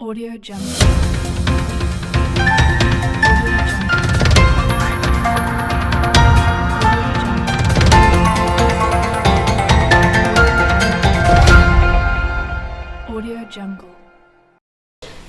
Audio Jungle. Audio Jungle.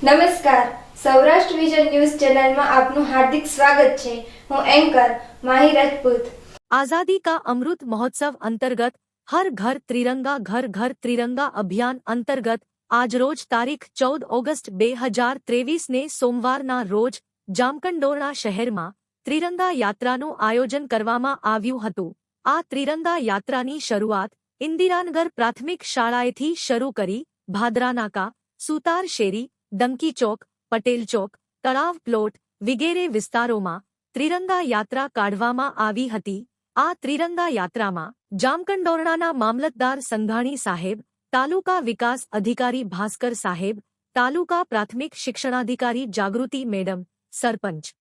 નમસ્કાર Saurashtra vision news ચેનલમાં આપનું હાર્દિક સ્વાગત છે હું એન્કર માહી રાજપૂત આઝાદી કા અમૃત મહોત્સવ અંતર્ગત હર ઘર ત્રિરંગા ઘર ઘર ત્રિરંગા અભિયાન અંતર્ગત આજરોજ તારીખ ચૌદ ઓગસ્ટ બે હજાર ત્રેવીસને સોમવારના રોજ જામકંડોરણા શહેરમાં ત્રિરંગા યાત્રાનું આયોજન કરવામાં આવ્યું હતું. આ ત્રિરંગા યાત્રાની શરૂઆત ઇન્દિરાનગર પ્રાથમિક શાળાએથી શરૂ કરી ભાદરાનાકા સુતાર શેરી ડંકી ચોક, પટેલ ચોક, તળાવ પ્લોટ વિગેરે વિસ્તારોમાં ત્રિરંગા યાત્રા કાઢવામાં આવી હતી. આ ત્રિરંગા યાત્રામાં જામકંડોરણાના મામલતદાર સંઘાણી સાહેબ તાલુકા વિકાસ અધિકારી ભાસ્કર સાહેબ, તાલુકા પ્રાથમિક શિક્ષણાધિકારી જાગૃતિ મેડમ, સરપંચ.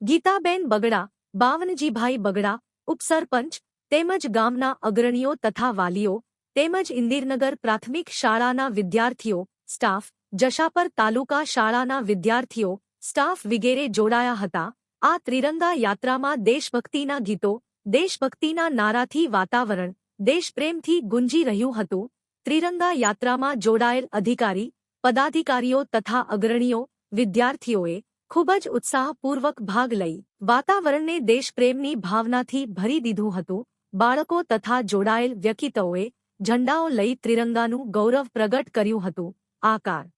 ગીતાબેન બગડા, બાવનજીભાઈ બગડા, ઉપસરપંચ, તેમજ ગામના અગ્રણીઓ તથા વાલીઓ, તેમજ ઇન્દિરનગર પ્રાથમિક શાળાના વિદ્યાર્થીઓ, સ્ટાફ, જશાપર તાલુકા શાળાના વિદ્યાર્થીઓ, સ્ટાફ વિગેરે જોડાયા હતા. આ ત્રિરંગા યાત્રામાં દેશભક્તિના ગીતો, દેશભક્તિના નારાથી વાતાવરણ, દેશપ્રેમથી ગુંજી રહ્યું હતું. ત્રિરંગા યાત્રામાં જોડાયેલ અધિકારી, પદાધિકારીઓ તથા અગ્રણીઓ, વિદ્યાર્થીઓએ ખૂબ જ ઉત્સાહપૂર્વક ભાગ લઈ વાતાવરણને દેશપ્રેમની ભાવનાથી ભરી દીધું હતું. બાળકો તથા જોડાયેલ વ્યક્તિઓએ ઝંડાઓ લઈ ત્રિરંગાનું ગૌરવ પ્રગટ કર્યું હતું. આકાર.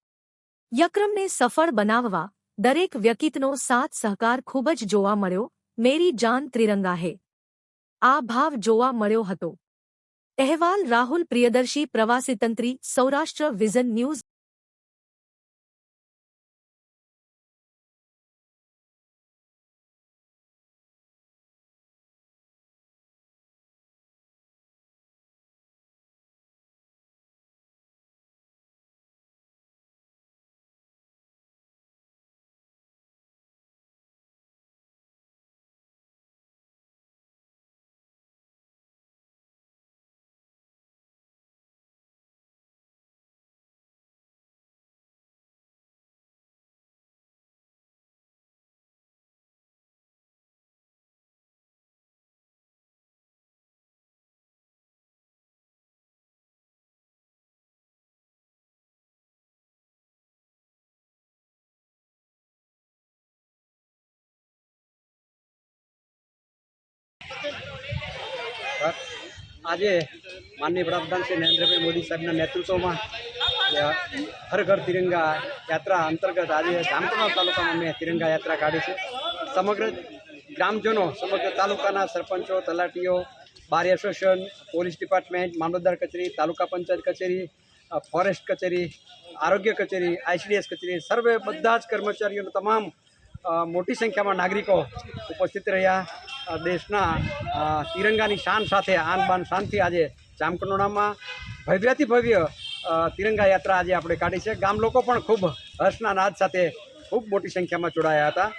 યક્રમને સફળ બનાવવા દરેક વ્યક્તિનો સાથ સહકાર ખૂબ જ જોવા મળ્યો. મેરી જાન ત્રિરંગા હે. આ ભાવ જોવા મળ્યો હતો. અહેવાલ રાહુલ પ્રિયદર્શી પ્રવાસીતંત્રી સૌરાષ્ટ્ર વિઝન ન્યૂઝ આજે માનનીય વડાપ્રધાન શ્રી નરેન્દ્રભાઈ મોદી સાહેબના નેતૃત્વમાં હર ઘર તિરંગા યાત્રા અંતર્ગત આજે જામકંડોળ તાલુકામાં અમે તિરંગા યાત્રા કાઢી છે. સમગ્ર ગ્રામજનો, સમગ્ર તાલુકાના સરપંચો, તલાટીઓ, બાર એસોસિએશન, પોલીસ ડિપાર્ટમેન્ટ, મામલતદાર કચેરી, તાલુકા પંચાયત કચેરી ફોરેસ્ટ કચેરી, આરોગ્ય કચેરી, આઈસીડીએસ કચેરી સર્વે બધા જ કર્મચારીઓનો તમામ મોટી સંખ્યામાં નાગરિકો ઉપસ્થિત રહ્યા. દેશના તિરંગાની શાન સાથે, આન બાન શાનથી આજે જામકંડોળામાં ભવ્યથી ભવ્ય તિરંગા યાત્રા આજે આપણે કાઢી છે. ગામ લોકો પણ ખૂબ હર્ષના નાદ સાથે ખૂબ મોટી સંખ્યામાં જોડાયા હતા.